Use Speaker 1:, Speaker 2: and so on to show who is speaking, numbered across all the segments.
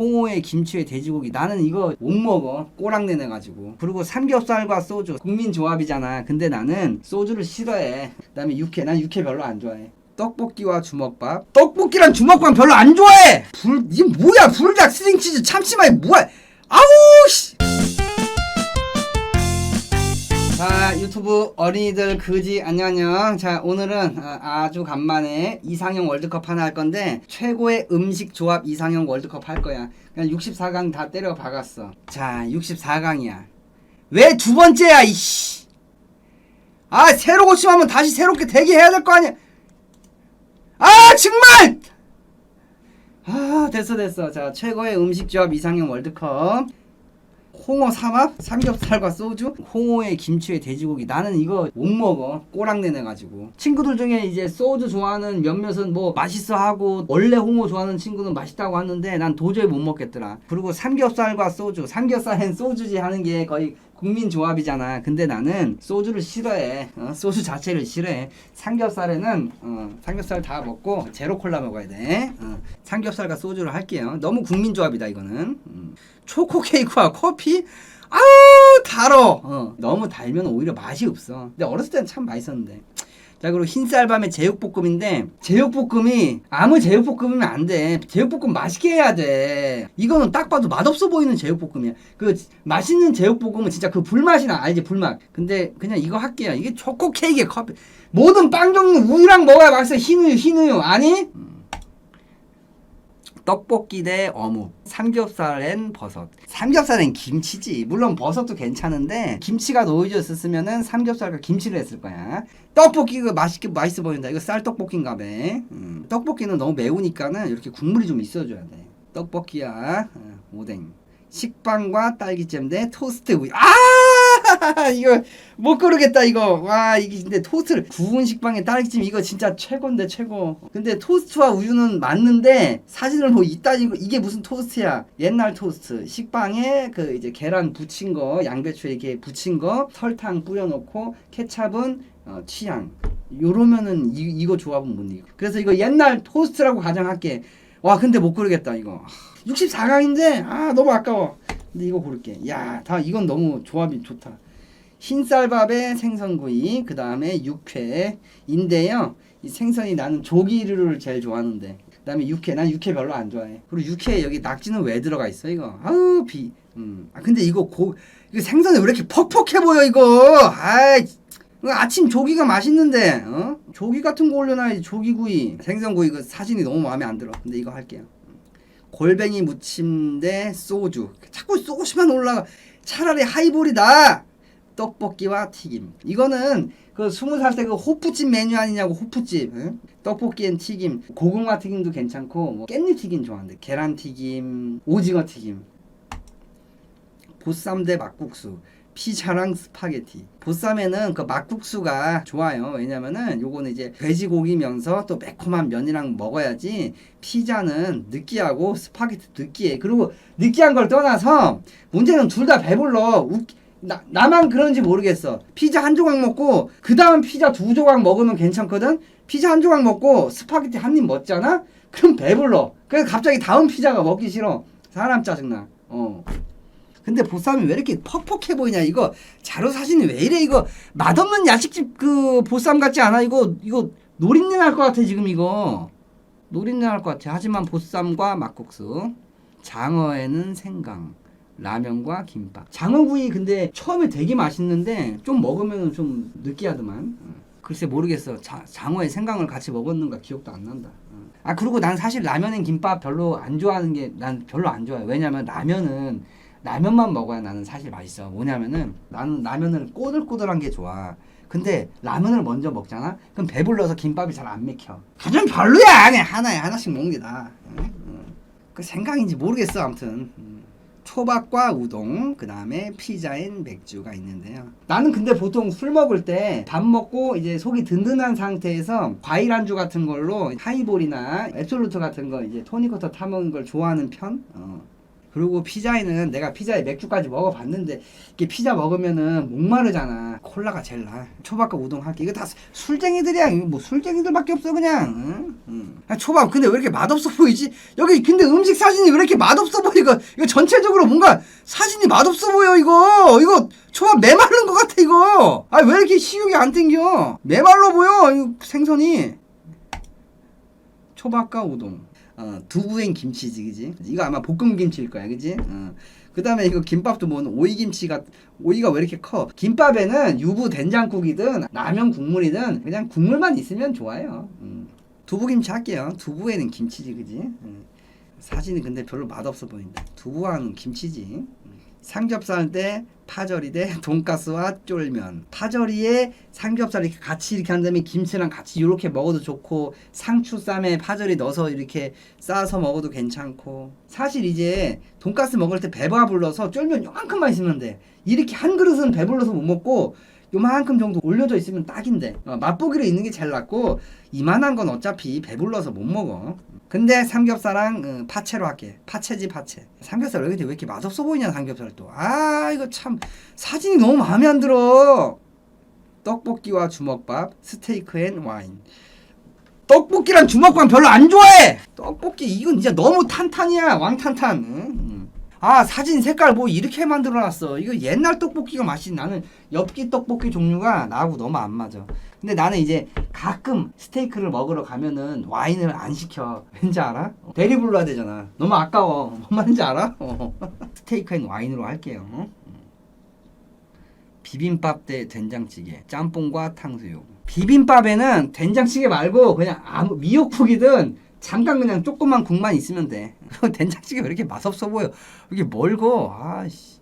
Speaker 1: 홍어에 김치에 돼지고기. 나는 이거 못 먹어. 꼬랑내 내가지고. 그리고 삼겹살과 소주. 국민 조합이잖아. 근데 나는 소주를 싫어해. 그다음에 육회. 난 육회 별로 안 좋아해. 떡볶이와 주먹밥. 떡볶이랑 주먹밥 별로 안 좋아해! 불 이게 뭐야? 불닭 스링치즈 참치마이 뭐야? 아우 씨 자 유튜브 어린이들 그지 안녕 안녕. 자 오늘은 아, 아주 간만에 이상형 월드컵 하나 할 건데 최고의 음식 조합 이상형 월드컵 할 거야. 그냥 64강 다 때려 박았어. 자 64강이야. 왜 두 번째야 이씨. 아 새로 고침하면 다시 새롭게 대기해야 될 거 아니야. 아 정말! 아 됐어 됐어. 자 최고의 음식 조합 이상형 월드컵 홍어 삼합 삼겹살과 소주 홍어에 김치에 돼지고기. 나는 이거 못 먹어. 꼬랑내 내가지고. 친구들 중에 이제 소주 좋아하는 몇몇은 뭐 맛있어 하고 원래 홍어 좋아하는 친구는 맛있다고 하는데 난 도저히 못 먹겠더라. 그리고 삼겹살과 소주. 삼겹살엔 소주지 하는 게 거의 국민 조합이잖아. 근데 나는 소주를 싫어해. 어, 소주 자체를 싫어해. 삼겹살에는 어, 삼겹살 다 먹고 제로 콜라 먹어야 돼. 어, 삼겹살과 소주를 할게요. 너무 국민 조합이다 이거는. 음. 초코 케이크와 커피? 아우 달어! 어, 너무 달면 오히려 맛이 없어. 근데 어렸을 때는 참 맛있었는데 자 그리고 흰쌀밤의 제육볶음인데 제육볶음이 아무 제육볶음이면 안 돼. 제육볶음 맛있게 해야 돼. 이거는 딱 봐도 맛없어 보이는 제육볶음이야. 그 맛있는 제육볶음은 진짜 그 불맛이 나 알지 불맛. 근데 그냥 이거 할게요. 이게 초코 케이크에 커피. 모든 빵 종류 우유랑 먹어야 맛있어. 흰 우유 흰 우유. 아니? 떡볶이 대 어묵, 삼겹살엔 버섯. 삼겹살엔 김치지. 물론 버섯도 괜찮은데 김치가 놓여져 있었으면은 삼겹살과 김치를 했을 거야. 떡볶이가 맛있게 맛있어 보인다. 이거 쌀 떡볶이인가 봐. 음. 떡볶이는 너무 매우니까는 이렇게 국물이 좀 있어줘야 돼. 떡볶이야. 어, 오뎅. 식빵과 딸기잼 대 토스트 우유. 아! 이거 못 고르겠다 이거. 와 이게 근데 토스트를 구운 식빵에 딸기잼 이거 진짜 최고인데 최고. 근데 토스트와 우유는 맞는데 사진을 뭐 이따 이거 이게 무슨 토스트야? 옛날 토스트. 식빵에 그 이제 계란 부친 거, 양배추에 이렇게 부친 거, 설탕 뿌려놓고 케찹은 어, 취향. 요러면은 이, 이거 조합은 못 이겨. 그래서 이거 옛날 토스트라고 가정할게. 와 근데 못 고르겠다 이거. 64강인데 아 너무 아까워. 근데 이거 고를게. 야, 다 이건 너무 조합이 좋다. 흰쌀밥에 생선구이, 그 다음에 육회인데요. 이 생선이 나는 조기류를 제일 좋아하는데. 그 다음에 육회, 난 육회 별로 안 좋아해. 그리고 육회 여기 낙지는 왜 들어가 있어 이거? 아우 비. 음. 아 근데 이거 고 이거 생선이 왜 이렇게 퍽퍽해 보여 이거? 아이. 이거 아침 조기가 맛있는데, 어? 조기 같은 거 올려놔야지 조기구이. 생선구이 그 사진이 너무 마음에 안 들어. 근데 이거 할게요. 골뱅이 무침 대 소주. 자꾸 소주만 올라가. 차라리 하이볼이다. 떡볶이와 튀김. 이거는 그 스무 살때 그 호프집 메뉴 아니냐고 호프집. 응? 떡볶이엔 튀김, 고구마 튀김도 괜찮고 뭐 깻잎 튀김 좋아하는데 계란 튀김, 오징어 튀김. 보쌈 대 막국수. 피자랑 스파게티. 보쌈에는 그 막국수가 좋아요. 왜냐면은 요거는 이제 돼지고기면서 또 매콤한 면이랑 먹어야지 피자는 느끼하고 스파게티 느끼해. 그리고 느끼한 걸 떠나서 문제는 둘 다 배불러. 웃, 나, 나만 그런지 모르겠어. 피자 한 조각 먹고 그 다음 피자 두 조각 먹으면 괜찮거든. 피자 한 조각 먹고 스파게티 한 입 먹잖아. 그럼 배불러. 그래서 갑자기 다음 피자가 먹기 싫어. 사람 짜증나. 어. 근데 보쌈이 왜 이렇게 퍽퍽해 보이냐 이거 자료 사진이 왜 이래 이거 맛없는 야식집 그 보쌈 같지 않아 이거 이거 노린내 날 것 같아 지금 이거 노린내 날 것 같아 하지만 보쌈과 막국수 장어에는 생강 라면과 김밥 장어구이 근데 처음에 되게 맛있는데 좀 먹으면 좀 느끼하더만 어. 글쎄 모르겠어 자, 장어에 생강을 같이 먹었는가 기억도 안 난다 어. 아 그리고 난 사실 라면엔 김밥 별로 안 좋아하는 게 난 별로 안 좋아해 왜냐면 라면은 라면만 먹어야 나는 사실 맛있어. 뭐냐면은 나는 라면을 꼬들꼬들한 게 좋아. 근데 라면을 먼저 먹잖아? 그럼 배불러서 김밥이 잘 안 맥혀. 가장 별로야! 그냥 하나에 하나씩 먹는 게? 응. 그 생각인지 모르겠어, 아무튼. 음. 초밥과 우동, 그 다음에 피자엔 맥주가 있는데요. 나는 근데 보통 술 먹을 때 밥 먹고 이제 속이 든든한 상태에서 과일 안주 같은 걸로 하이볼이나 앱솔루트 같은 거 이제 토니커터 타먹는 걸 좋아하는 편? 어. 그리고 피자에는 내가 피자에 맥주까지 먹어봤는데 이게 피자 먹으면은 목마르잖아. 콜라가 제일 나. 초밥과 우동 할게. 이거 다 술쟁이들이야. 뭐 술쟁이들밖에 없어 그냥. 응? 응. 아, 초밥 근데 왜 이렇게 맛없어 보이지? 여기 근데 음식 사진이 왜 이렇게 맛없어 보여? 이거 이거 전체적으로 뭔가 사진이 맛없어 보여 이거. 이거 초밥 메마른 것 같아 이거. 아 왜 이렇게 식욕이 안 땡겨? 메말라 보여 이거 생선이. 초밥과 우동. 어, 두부엔 김치지, 그지? 이거 아마 볶음 김치일 거야, 그지? 어. 그 다음에 이거 김밥도 뭐 오이 김치가 오이가 왜 이렇게 커? 김밥에는 유부 된장국이든 라면 국물이든 그냥 국물만 있으면 좋아요. 음. 두부 김치 할게요. 두부에는 김치지, 그지? 음. 사진이 근데 별로 맛없어 보인다. 두부와는 김치지. 음. 삼겹살 대 파절이 대 돈가스와 쫄면. 파절이에 삼겹살 이렇게 같이 이렇게 한 다음에 김치랑 같이 이렇게 먹어도 좋고 상추 쌈에 파절이 넣어서 이렇게 싸서 먹어도 괜찮고. 사실 이제 돈가스 먹을 때 배가 불러서 쫄면 요만큼만 있으면 돼. 이렇게 한 그릇은 배불러서 못 먹고 요만큼 정도 올려져 있으면 딱인데 어, 맛보기로 있는 게 제일 낫고 이만한 건 어차피 배불러서 못 먹어. 근데 삼겹살랑 어, 파채로 할게. 파채지 파채. 삼겹살 왜 이렇게 맛없어 보이냐 삼겹살 또. 아 이거 참 사진이 너무 마음에 안 들어. 떡볶이와 주먹밥, 스테이크 앤 와인. 떡볶이랑 주먹밥 별로 안 좋아해. 떡볶이 이건 진짜 너무 탄탄이야 왕탄탄. 응? 응. 아 사진 색깔 뭐 이렇게 만들어놨어. 이거 옛날 떡볶이가 맛이 나는 엽기 떡볶이 종류가 나하고 너무 안 맞아. 근데 나는 이제 가끔 스테이크를 먹으러 가면은 와인을 안 시켜. 왠지 알아? 대리 불러야 되잖아. 너무 아까워. 뭔 말인지 알아? 어. 스테이크 앤 와인으로 할게요. 어? 비빔밥 대 된장찌개, 짬뽕과 탕수육. 비빔밥에는 된장찌개 말고 그냥 아무 미역국이든 잠깐 그냥 조그만 국만 있으면 돼. 된장찌개 왜 이렇게 맛없어 보여? 이게 멀고 아씨.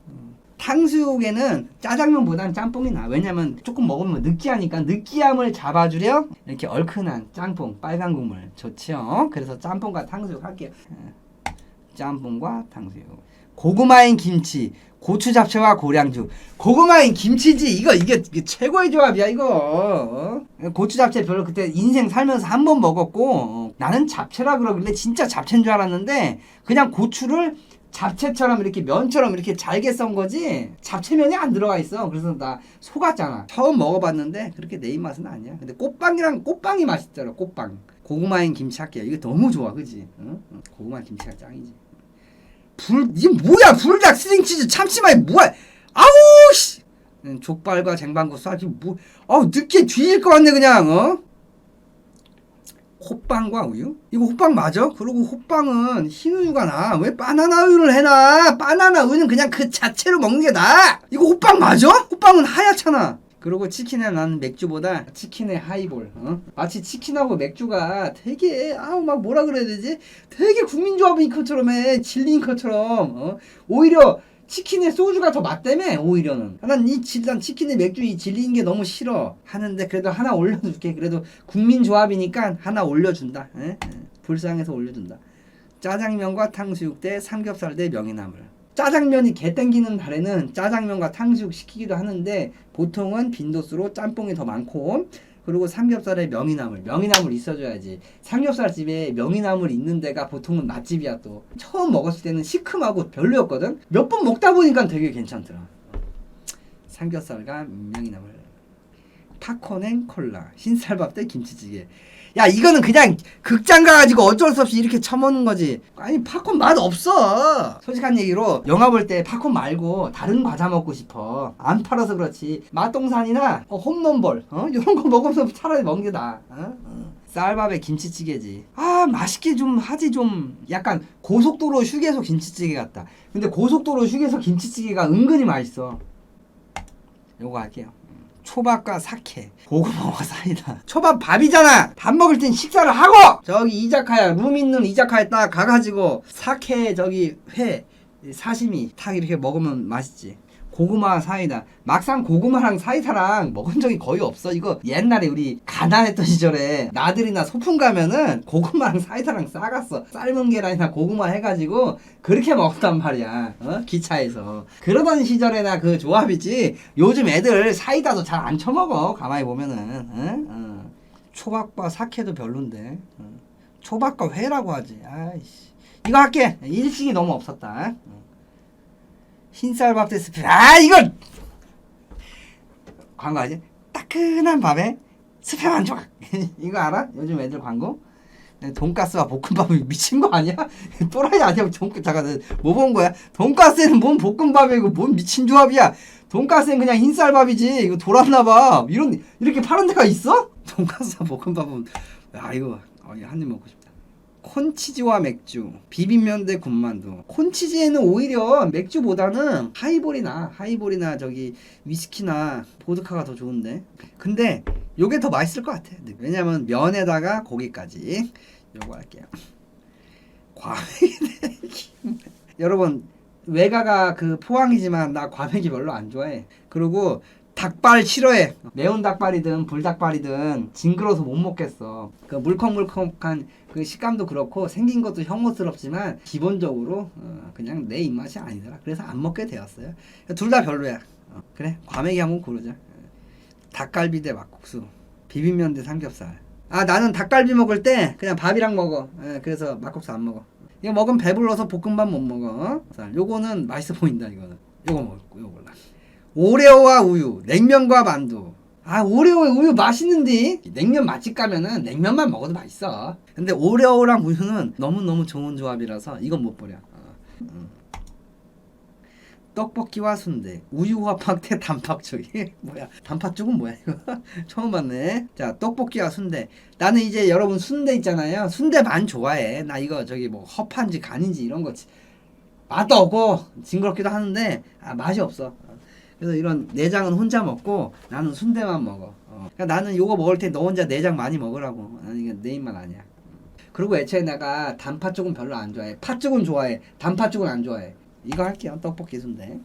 Speaker 1: 탕수육에는 짜장면보단 짬뽕이 나. 왜냐면 조금 먹으면 느끼하니까 느끼함을 잡아주려 이렇게 얼큰한 짬뽕 빨간 국물 좋지요. 그래서 짬뽕과 탕수육 할게요. 예. 짬뽕과 탕수육. 고구마인 김치, 고추 잡채와 고량주. 고구마인 김치지. 이거 이게, 이게 최고의 조합이야 이거. 어? 고추 잡채 별로 그때 인생 살면서 한 번 먹었고 어, 나는 잡채라 그러길래 진짜 잡채인 줄 알았는데 그냥 고추를 잡채처럼 이렇게 면처럼 이렇게 잘게 썬 거지 잡채면이 안 들어가 있어 그래서 나 속았잖아 처음 먹어봤는데 그렇게 내 입맛은 아니야 근데 꽃빵이랑 꽃빵이 맛있더라 꽃빵 고구마인 김치 할게요 이거 너무 좋아 그지 응? 응, 고구마 김치가 짱이지 불 이게 뭐야 불닭 스링치즈 참치마이 뭐야 아우 씨 응, 족발과 쟁반구 싸지 뭐 아우 늦게 뒤질 것 같네 그냥 어 호빵과 우유? 이거 호빵 맞아? 그리고 호빵은 흰 우유가 나. 왜 바나나 우유를 해놔? 바나나 우유는 그냥 그 자체로 먹는 게 나아. 이거 호빵 맞아? 호빵은 하얗잖아. 그리고 치킨에 나는 맥주보다 치킨의 하이볼. 어? 마치 치킨하고 맥주가 되게 아우 막 뭐라 그래야 되지? 되게 국민조합인 것처럼 해. 진리인 것처럼. 어? 오히려 치킨에 소주가 더 맞다며 오히려는 난이 질난 치킨에 맥주 이 질린 게 너무 싫어 하는데 그래도 하나 올려줄게 그래도 국민 조합이니까 하나 올려준다 에? 에. 불쌍해서 올려준다 짜장면과 탕수육 대 삼겹살 대 명이나물 짜장면이 개 땡기는 달에는 짜장면과 탕수육 시키기도 하는데 보통은 빈도수로 짬뽕이 더 많고 그리고 삼겹살에 명이나물 명이나물 있어줘야지. 삼겹살 집에 명이나물 있는 데가 보통은 맛집이야 또. 처음 먹었을 때는 시큼하고 별로였거든. 몇 번 먹다 보니까 되게 괜찮더라. 삼겹살과 명이나물. 팝콘 콜라. 흰쌀밥 대 김치찌개 야 이거는 그냥 극장 가가지고 어쩔 수 없이 이렇게 처먹는 거지. 아니 팝콘 맛 없어. 솔직한 얘기로 영화 볼 때 팝콘 말고 다른 과자 먹고 싶어. 안 팔아서 그렇지. 맛동산이나 어, 홈런볼 어? 이런 거 먹으면서 차라리 먹는 게 나아 어? 어. 쌀밥에 김치찌개지. 아 맛있게 좀 하지 좀. 약간 고속도로 휴게소 김치찌개 같다. 근데 고속도로 휴게소 김치찌개가 은근히 맛있어. 요거 할게요 초밥과 사케 고구마와 사이다. 초밥 밥이잖아! 밥 먹을 땐 식사를 하고! 저기 이자카야 룸 있는 이자카에 딱 가가지고 사케 저기 회 사시미 탁 이렇게 먹으면 맛있지 고구마 사이다 막상 고구마랑 사이다랑 먹은 적이 거의 없어 이거 옛날에 우리 가난했던 시절에 나들이나 소풍 가면은 고구마랑 사이다랑 싸갔어 삶은 계란이나 고구마 해가지고 그렇게 먹었단 말이야 어? 기차에서 그러던 시절에나 그 조합이지 요즘 애들 사이다도 잘 안 처먹어 가만히 보면은 어? 어. 초밥과 사케도 별론데 어. 초밥과 회라고 하지 아이씨 이거 할게. 일식이 너무 없었다. 흰쌀밥 대 스팸. 아 이거 광고 아지? 따끈한 밥에 스팸 한 조각. 이거 알아? 요즘 애들 광고? 돈가스와 볶음밥이 미친 거 아니야? 또라이 아니야? 돈 잠깐 뭐 본 거야? 돈가스에는 뭔 볶음밥이고 뭔 미친 조합이야? 돈가스는 그냥 흰쌀밥이지. 이거 돌았나 봐. 이런 이렇게 파는 데가 있어? 돈가스와 볶음밥은 아 이거 어, 한입 먹고 싶다. 콘치즈와 맥주, 비빔면 대 군만두. 콘치즈에는 오히려 맥주보다는 하이볼이나 하이볼이나 저기 위스키나 보드카가 더 좋은데. 근데 요게 더 맛있을 것 같아. 왜냐면 면에다가 고기까지. 요거 할게요. 과메기. 여러분 외가가 그 포항이지만 나 과메기 별로 안 좋아해. 그리고 닭발 싫어해. 매운 닭발이든 불닭발이든 징그러서 못 먹겠어. 그 물컹물컹한 그 식감도 그렇고 생긴 것도 혐오스럽지만 기본적으로 어, 그냥 내 입맛이 아니더라. 그래서 안 먹게 되었어요. 둘 다 별로야. 어, 그래 과메기 한번 고르자. 닭갈비 대 막국수, 비빔면 대 삼겹살. 아 나는 닭갈비 먹을 때 그냥 밥이랑 먹어. 예, 그래서 막국수 안 먹어. 이거 먹으면 배불러서 볶음밥 못 먹어. 자, 요거는 맛있어 보인다 이거는. 요거 먹고 요거. 오레오와 우유, 냉면과 만두. 아 오레오와 우유 맛있는데 냉면 맛집 가면은 냉면만 먹어도 맛있어. 근데 오레오랑 우유는 너무 너무 좋은 조합이라서 이건 못 버려. 어. 음. 떡볶이와 순대, 우유화팍 대 단팥죽. 이게 뭐야? 단팥죽은 뭐야 이거? 처음 봤네. 자, 떡볶이와 순대. 나는 이제 여러분 순대 있잖아요. 순대 만 좋아해. 나 이거 저기 뭐 허파인지 간인지 이런 거 맛도 없고 징그럽기도 하는데 아, 맛이 없어. 그래서 이런 내장은 혼자 먹고 나는 순대만 먹어. 어. 그러니까 나는 요거 먹을 때 너 혼자 내장 많이 먹으라고. 나는 이게 내 입맛 아니야. 그리고 애초에 내가 단팥 쪽은 별로 안 좋아해. 팥 쪽은 좋아해. 단팥 쪽은 안 좋아해. 이거 할게요. 떡볶이 순대.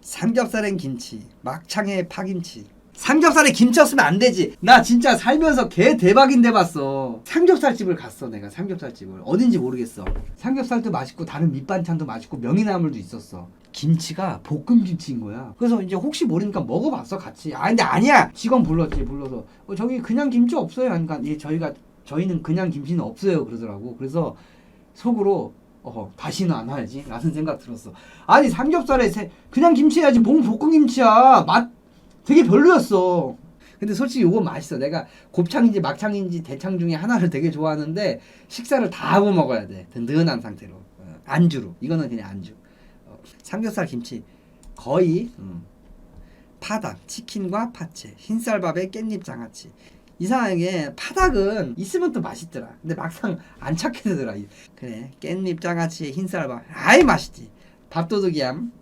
Speaker 1: 삼겹살엔 김치, 막창에 파김치. 삼겹살에 김치 없으면 안 되지. 나 진짜 살면서 개 대박인데 봤어. 삼겹살 집을 갔어, 내가 삼겹살 집을. 어딘지 모르겠어. 삼겹살도 맛있고 다른 밑반찬도 맛있고 명이나물도 있었어. 김치가 볶음 김치인 거야. 그래서 이제 혹시 모르니까 먹어봤어 같이. 아 근데 아니야. 직원 불렀지 불러서 어, 저기 그냥 김치 없어요. 그러니까 예, 저희가 저희는 그냥 김치는 없어요 그러더라고. 그래서 속으로 어 다시는 안 와야지 라는 생각 들었어. 아니 삼겹살에 세, 그냥 김치 해야지 뭔 볶음 김치야. 맛 되게 별로였어. 근데 솔직히 요거 맛있어. 내가 곱창인지 막창인지 대창 중에 하나를 되게 좋아하는데 식사를 다 하고 먹어야 돼. 든든한 상태로. 어, 안주로. 이거는 그냥 안주. 어, 삼겹살 김치 거의 음, 파닭, 치킨과 파채, 흰쌀밥에 깻잎 장아찌. 이상하게 파닭은 있으면 또 맛있더라. 근데 막상 안 찾게 되더라. 그래 깻잎 장아찌에 흰쌀밥. 아이 맛있지. 밥도둑이야. 음,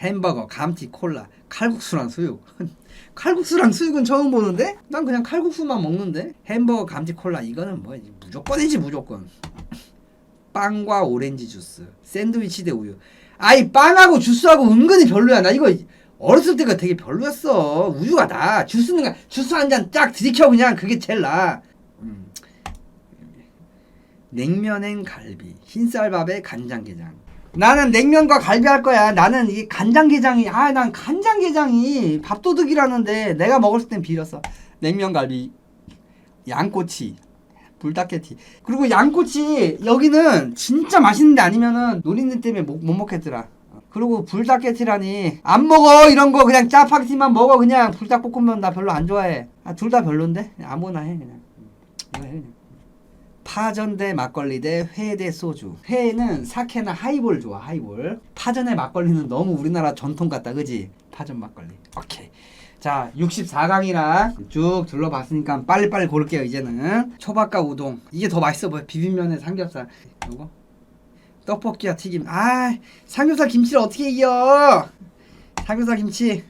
Speaker 1: 햄버거, 감튀, 콜라, 칼국수랑 수육. 칼국수랑 수육은 처음 보는데? 난 그냥 칼국수만 먹는데? 햄버거, 감튀, 콜라 이거는 뭐 무조건이지 무조건. 빵과 오렌지 주스, 샌드위치 대 우유. 아이 빵하고 주스하고 은근히 별로야. 나 이거 어렸을 때가 되게 별로였어. 우유가 나. 주스는 그냥 주스 한 잔 쫙 들이켜 그냥 그게 제일 나. 음. 냉면엔 갈비, 흰쌀밥에 간장게장. 나는 냉면과 갈비 할 거야. 나는 이 간장게장이 아 난 간장게장이 밥도둑이라는데 내가 먹을 땐 비렸어. 냉면 갈비, 양꼬치, 불닭게티. 그리고 양꼬치 여기는 진짜 맛있는데 아니면은 노린내 때문에 못, 못 먹겠더라. 그리고 불닭게티라니 안 먹어 이런 거 그냥 짜파게티만 먹어 그냥 불닭볶음면 나 별로 안 좋아해. 아, 둘 다 별론데 아무나 해 그냥. 이거 해 그냥. 파전 대 막걸리 대 회 대 소주. 회는 사케나 하이볼 좋아 하이볼. 파전에 막걸리는 너무 우리나라 전통 같다 그지? 파전 막걸리. 오케이. 자 64강이라 쭉 둘러봤으니까 빨리빨리 고를게요 이제는. 초밥과 우동. 이게 더 맛있어 보여. 비빔면에 삼겹살. 요거. 떡볶이와 튀김. 아 삼겹살 김치를 어떻게 이겨? 삼겹살 김치.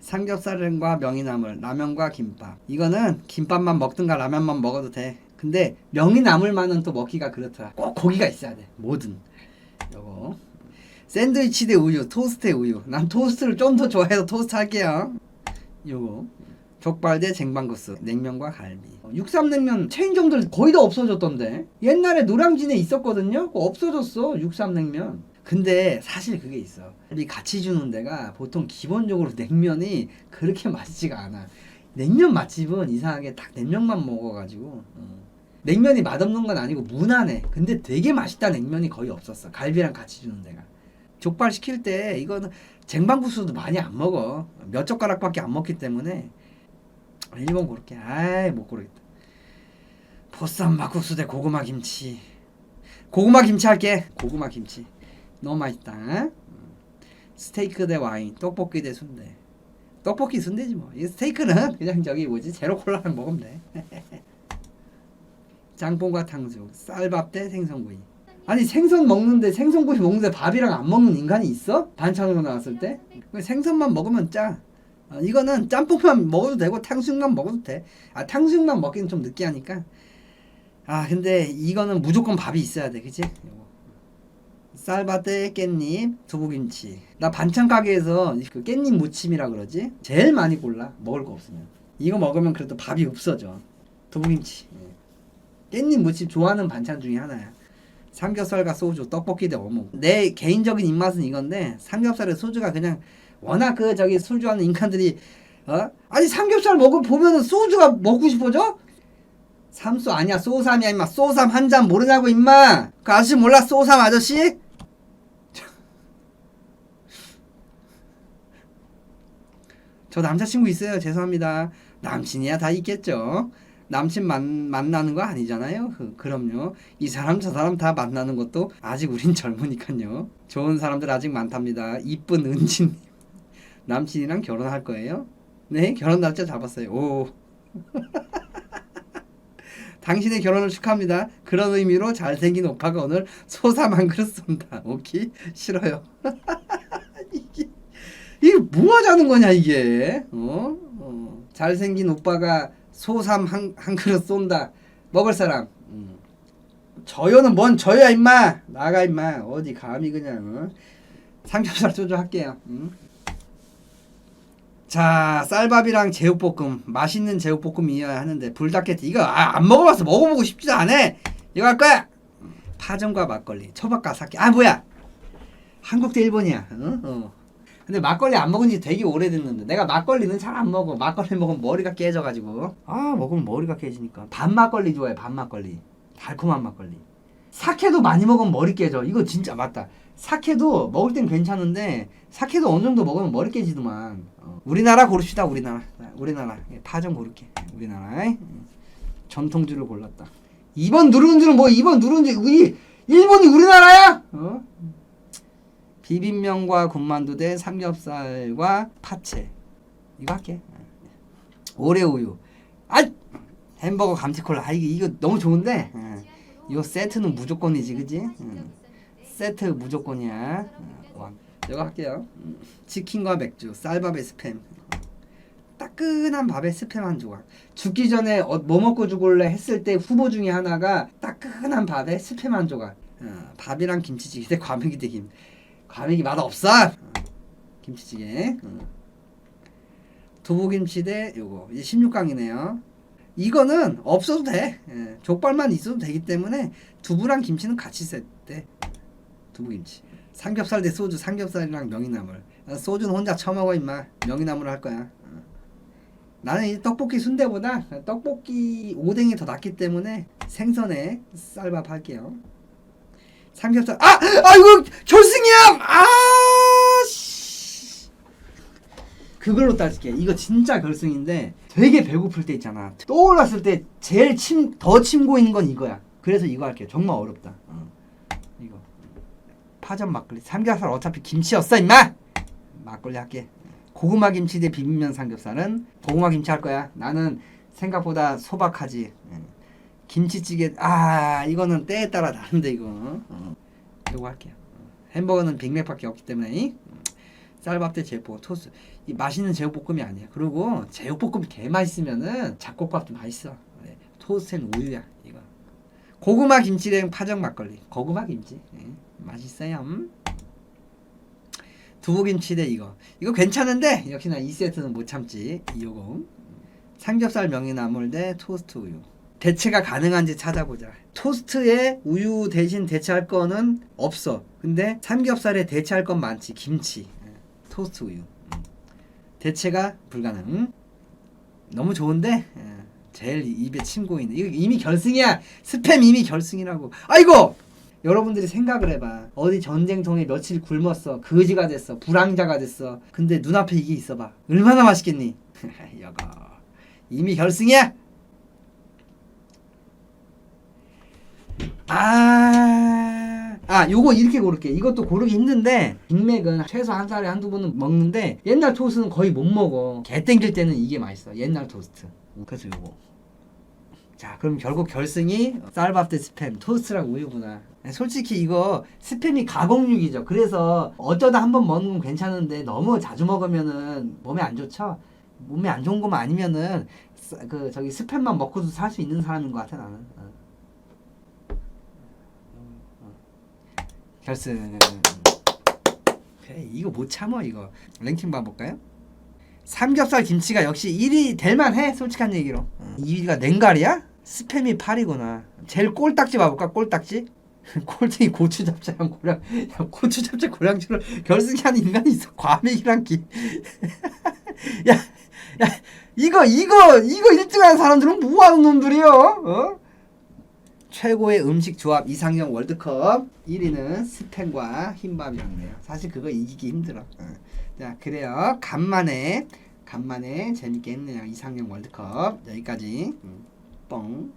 Speaker 1: 삼겹살과 명이나물, 라면과 김밥. 이거는 김밥만 먹든가 라면만 먹어도 돼. 근데 명이나물만은 또 먹기가 그렇더라. 꼭 고기가 있어야 돼. 뭐든. 요거. 샌드위치 대 우유, 토스트 대 우유. 난 토스트를 좀 더 좋아해서 토스트 할게요. 요거. 족발 대 쟁반국수, 냉면과 갈비. 어, 육삼냉면 체인점들 거의 다 없어졌던데. 옛날에 노량진에 있었거든요. 없어졌어. 육삼냉면. 근데 사실 그게 있어. 이 같이 주는 데가 보통 기본적으로 냉면이 그렇게 맛있지가 않아. 냉면 맛집은 이상하게 딱 냉면만 먹어가지고 어. 냉면이 맛없는 건 아니고 무난해. 근데 되게 맛있다 냉면이 거의 없었어. 갈비랑 같이 주는 데가. 족발 시킬 때 이거는 쟁반국수도 많이 안 먹어. 몇 젓가락밖에 안 먹기 때문에 1번 고를게. 아이 못 고르겠다. 보쌈 막국수 대 고구마 김치. 고구마 김치 할게. 고구마 김치. 너무 맛있다. 응? 스테이크 대 와인, 떡볶이 대 순대. 떡볶이 순대지 뭐. 이 스테이크는 그냥 저기 뭐지 제로 콜라랑 먹으면 돼. 짬뽕과 탕수육, 쌀밥 대 생선구이. 아니 생선 먹는데 생선구이 먹는데 밥이랑 안 먹는 인간이 있어? 반찬으로 나왔을 때? 그 생선만 먹으면 짜. 어, 이거는 짬뽕만 먹어도 되고 탕수육만 먹어도 돼. 아 탕수육만 먹기는 좀 느끼하니까. 아 근데 이거는 무조건 밥이 있어야 돼, 그치? 대 깻잎, 두부김치. 나 반찬 가게에서 그 깻잎 무침이라 그러지? 제일 많이 골라. 먹을 거 없으면. 이거 먹으면 그래도 밥이 없어져. 두부김치. 예. 깻잎 무침 좋아하는 반찬 중에 하나야. 삼겹살과 소주, 떡볶이 대 어묵. 내 개인적인 입맛은 이건데 삼겹살에 소주가 그냥 워낙 그 저기 술 좋아하는 인간들이 어? 아니 삼겹살 먹으 보면은 소주가 먹고 싶어져? 삼소 아니야 소삼이야 임마 소삼 한 잔 모르냐고 임마 그 아저씨 몰라 소삼 아저씨? 저 남자친구 있어요 죄송합니다 남친이야 다 있겠죠 남친 만, 만나는 거 아니잖아요 그, 그럼요 이 사람 저 사람 다 만나는 것도 아직 우린 젊으니까요 좋은 사람들 아직 많답니다 이쁜 은진님 남친이랑 결혼할 거예요? 네 결혼 날짜 잡았어요 오 당신의 결혼을 축하합니다. 그런 의미로 잘생긴 오빠가 오늘 소삼 한 그릇 쏜다. 오케이? 싫어요. 이게 이게 뭐 하자는 거냐 이게? 어? 어. 잘생긴 오빠가 소삼 한, 한 그릇 쏜다. 먹을 사람. 음. 저요는 뭔 저요야 임마. 나가 임마. 어디 감히 그냥 어? 삼겹살 소주 할게요. 음. 자 쌀밥이랑 제육볶음 맛있는 제육볶음이어야 하는데 불닭게티 이거 아, 안 먹어봐서 먹어보고 싶지도 않아 이거 할 거야 파전과 막걸리 초밥과 사케 아 뭐야 한국 대 일본이야 어? 어. 근데 막걸리 안 먹은 지 되게 오래됐는데 내가 막걸리는 잘 안 먹어. 막걸리 먹으면 머리가 깨져가지고. 아 먹으면 머리가 깨지니까. 반 막걸리 좋아해 반 막걸리. 달콤한 막걸리. 사케도 많이 먹으면 머리 깨져. 이거 진짜 맞다. 사케도 먹을 땐 괜찮은데 사케도 어느 정도 먹으면 머리 깨지더만. 어. 우리나라 고릅시다 우리나라. 우리나라. 예, 파전 고를게. 우리나라. 음. 전통주를 골랐다. 2번 누르는 줄은 뭐 2번 누르는 줄 우리 일본이 우리나라야? 어? 비빔면과 군만두 대 삼겹살과 파채. 이거 할게. 오레오우유. 아 햄버거 감튀콜라. 아 이거 이거 너무 좋은데? 예. 이거 세트는 무조건이지 그지? 응. 세트 무조건이야. 이거 할게요. 음, 치킨과 맥주 쌀밥에 스팸. 따끈한 밥에 스팸 한 조각. 죽기 전에 어, 뭐 먹고 죽을래 했을 때 후보 중에 하나가 따끈한 밥에 스팸 한 조각. 어, 밥이랑 김치찌개 대 과메기 대김 과메기 맛 없어. 어, 김치찌개. 어. 두부김치 대 요거. 이제 16강이네요. 이거는 없어도 돼. 예, 족발만 있어도 되기 때문에 두부랑 김치는 같이 셋대. 두부김치. 삼겹살 대 소주. 삼겹살이랑 명이나물. 아, 소주는 혼자 처먹어 임마. 명이나물 할 거야. 어. 나는 이 떡볶이 순대보다 떡볶이 오뎅이 더 낫기 때문에 생선에 쌀밥 할게요 삼겹살 아! 아이고 결승이야! 아! 씨. 그걸로 따질게 이거 진짜 결승인데 되게 배고플 때 있잖아 떠올랐을 때 제일 침, 더 침고인 건 이거야 그래서 이거 할게요 정말 어렵다 어. 이거 파전 막걸리 삼겹살 어차피 김치였어 임마 막걸리 할게 고구마 김치 대 비빔면 삼겹살은 고구마 김치 할 거야 나는 생각보다 소박하지 예. 김치찌개 아 이거는 때에 따라 다른데 이거. 어. 이거 할게요. 어. 햄버거는 빅맥밖에 없기 때문에 쌀밥 대 제육볶음 토스. 이 맛있는 제육볶음이 아니야 그리고 제육볶음이 개 맛있으면은 잡곡밥도 맛있어. 네. 토스트는 우유야 이거. 고구마 김치랑 파전 막걸리. 고구마 김치. 예. 맛있어요. 음? 두부김치 대 이거. 이거 괜찮은데 역시나 이 세트는 못 참지. 이거. 삼겹살 명이나물 대 토스트 우유 대체가 가능한지 찾아보자 토스트에 우유 대신 대체할 거는 없어 근데 삼겹살에 대체할 건 많지 김치 예. 토스트 우유 음. 대체가 불가능 너무 좋은데 예. 제일 입에 침 고이네. 이거 이미 결승이야. 스팸 이미 결승이라고. 아이고. 여러분들이 생각을 해봐. 어디 전쟁통에 며칠 굶었어. 거지가 됐어. 불황자가 됐어. 근데 눈앞에 이게 있어봐. 얼마나 맛있겠니? 여거. 이미 결승이야. 아, 아, 요거 이렇게 고를게. 이것도 고르기 힘든데, 빅맥은 최소 한 살에 한두 번은 먹는데, 옛날 토스트는 거의 못 먹어. 개 땡길 때는 이게 맛있어. 옛날 토스트. 그래서 요거. 자, 그럼 결국 결승이 쌀밥 대 스팸, 토스트랑 우유구나. 솔직히 이거 스팸이 가공육이죠. 그래서 어쩌다 한 번 먹는 건 괜찮은데 너무 자주 먹으면은 몸에 안 좋죠. 몸에 안 좋은 거만 아니면은 스- 그 저기 스팸만 먹고도 살 수 있는 사람인 것 같아 나는. 어. 결승. 그래 이거 못 참어 이거. 랭킹 봐볼까요? 삼겹살 김치가 역시 1위 될 만 해 솔직한 얘기로. 어. 2위가 냉갈이야? 스팸이 8위구나. 제일 꼴딱지 봐볼까 꼴딱지? 꼴등이 고추 잡채랑 고량 야 고추 잡채 고량주를 결승하는 인간이 있어 과메기랑 기. 야, 야 이거 이거 이거 1등 하는 사람들은 뭐 하는 놈들이요? 어? 최고의 음식 조합 이상형 월드컵 1위는 스팸과 흰밥이었네요. 사실 그거 이기기 힘들어. 어. 자 그래요. 간만에 간만에 재밌게 했네요. 이상형 월드컵 여기까지. 음, 뻥.